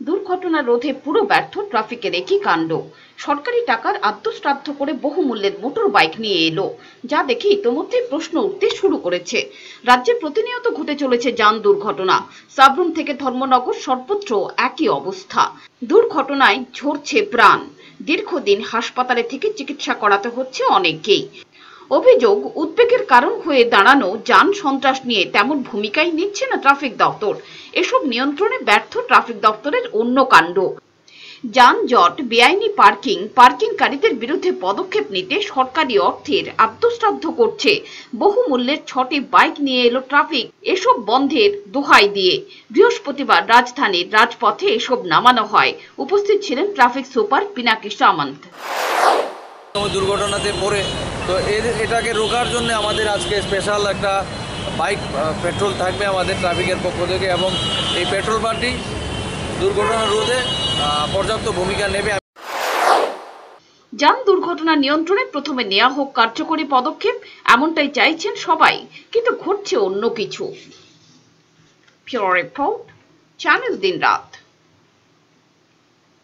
দুর্ঘটনা রোধে পুরো ব্যর্থ ট্রাফিকের একই কাণ্ড। সরকারি টাকার আত্মশ্রাদ্ধ করে বহুমূল্যের মোটর বাইক নিয়ে এলো, যা দেখে ইতোমধ্যে প্রশ্ন উঠতে শুরু করেছে। রাজ্যে প্রতিনিয়ত ঘটে চলেছে যান দুর্ঘটনা। সাবরুম থেকে ধর্মনগর সর্বত্র একই অবস্থা। দুর্ঘটনায় ঝরছে প্রাণ। দীর্ঘদিন হাসপাতালে থেকে চিকিৎসা করাতে হচ্ছে অনেককেই। অভিযোগ, উদ্বেগের কারণ হয়ে দাঁড়ানো যান সন্ত্রাস নিয়ে তেমন ভূমিকাই নিচ্ছে না ট্রাফিক দপ্তর। এসব নিয়ন্ত্রণে ব্যর্থ ট্রাফিক দপ্তরের অন্য কাণ্ড। যানজট, বেআইনি পার্কিং, পার্কিংকারীদের বিরুদ্ধে পদক্ষেপ নিতে সরকারি অর্থের আত্মশ্রাদ্ধ করছে। বহুমূল্যের ছটি বাইক নিয়ে এলো ট্রাফিক। এসব বন্ধের দোহাই দিয়ে বৃহস্পতিবার রাজধানীর রাজপথে এসব নামানো হয়। উপস্থিত ছিলেন ট্রাফিক সুপার পিনাকি সামন্ত। দুর্ঘটনাতে পড়ে তো এর, এটাকে রোকার জন্য আমাদের আজকে স্পেশাল একটা বাইক পেট্রোল থাকবে আমাদের ট্রাফিকের পক্ষ থেকে এবং এই পেট্রোল পাম্পটি দুর্ঘটনা রোধে পর্যাপ্ত ভূমিকা নেবে। যান দুর্ঘটনা নিয়ন্ত্রণে প্রথমে নেওয়া হোক কার্যকরী পদক্ষেপ, এমনটাই চাইছেন সবাই, কিন্তু ঘটছে অন্য কিছু। রিপোর্ট, চ্যানেল দিন রাত